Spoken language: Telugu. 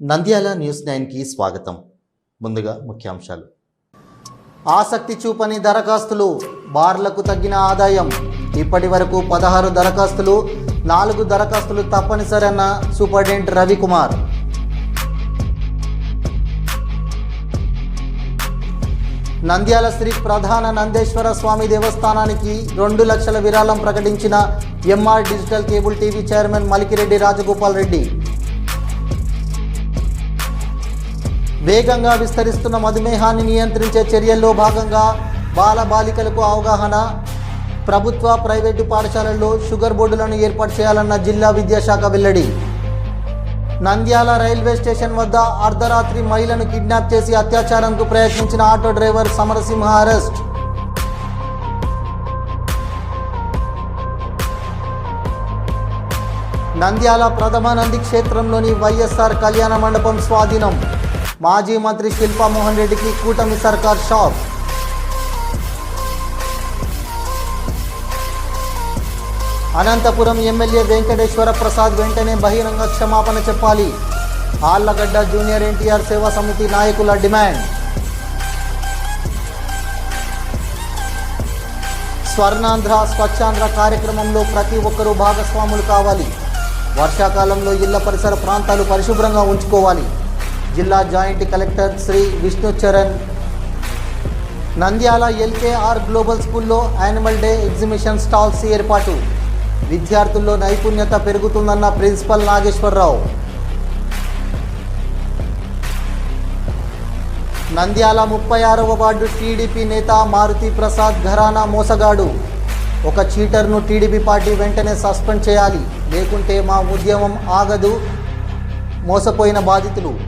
నంద్యాల న్యూస్ నైన్కి స్వాగతం. ముందుగా ముఖ్యాంశాలు. ఆసక్తి చూపని దరఖాస్తులు బార్లకు తగ్గిన ఆదాయం. ఇప్పటి వరకు పదహారు దరఖాస్తులు నాలుగు దరఖాస్తులు తప్పనిసరన్న సూపరింటెండెంట్ రవికుమార్. నంద్యాల శ్రీ ప్రధాన నందేశ్వర స్వామి దేవస్థానానికి రెండు లక్షల విరాళం ప్రకటించిన MR digital cable TV chairman Malikireddy Rajagopal Reddy. వేగంగా విస్తరిస్తున్న మధుమేహాన్ని నియంత్రించే చర్యల్లో భాగంగా బాల బాలికలకు అవగాహన ప్రభుత్వ ప్రైవేటు పాఠశాలల్లో షుగర్ బోర్డులను ఏర్పాటు చేయాలన్న జిల్లా విద్యాశాఖ వెల్లడి. నంద్యాల రైల్వే స్టేషన్ వద్ద అర్ధరాత్రి మహిళను కిడ్నాప్ చేసి అత్యాచారంకు ప్రయత్నించిన auto driver Samarasimha arrest. Nandyal ప్రథమ నంది క్షేత్రంలోని వైఎస్ఆర్ కళ్యాణ మండపం స్వాధీనం. మాజీ మంత్రి శిల్పా మోహన్ రెడ్డికి కూటమి సర్కార్ షాక్. అనంతపురం ఎమ్మెల్యే వెంకటేశ్వర ప్రసాద్ వెంటనే బహిరంగ క్షమాపణ చెప్పాలి. ఆళ్ళగడ్డ జూనియర్ ఎన్టీఆర్ సేవా సమితి నాయకుల డిమాండ్. స్వర్ణాంధ్ర స్వచ్ఛాంధ్ర కార్యక్రమంలో ప్రతి ఒక్కరూ భాగస్వాములు కావాలి. వర్షాకాలంలో ఇళ్ళ పరిసర ప్రాంతాలు పరిశుభ్రంగా ఉంచుకోవాలి. జిల్లా joint collector Shri Vishnu Charan. Nandyal LKR global స్కూల్లో యానిమల్ డే ఎగ్జిబిషన్ స్టాల్స్ ఏర్పాటు. విద్యార్థుల్లో నైపుణ్యత పెరుగుతుందన్న ప్రిన్సిపల్ నాగేశ్వరరావు. నంద్యాల ముప్పై ఆరవ వార్డు టీడీపీ నేత మారుతి ప్రసాద్ ఘరానా మోసగాడు. ఒక చీటర్ను టీడీపీ పార్టీ వెంటనే సస్పెండ్ చేయాలి. లేకుంటే మా ఉద్యమం ఆగదు. మోసపోయిన బాధితులు.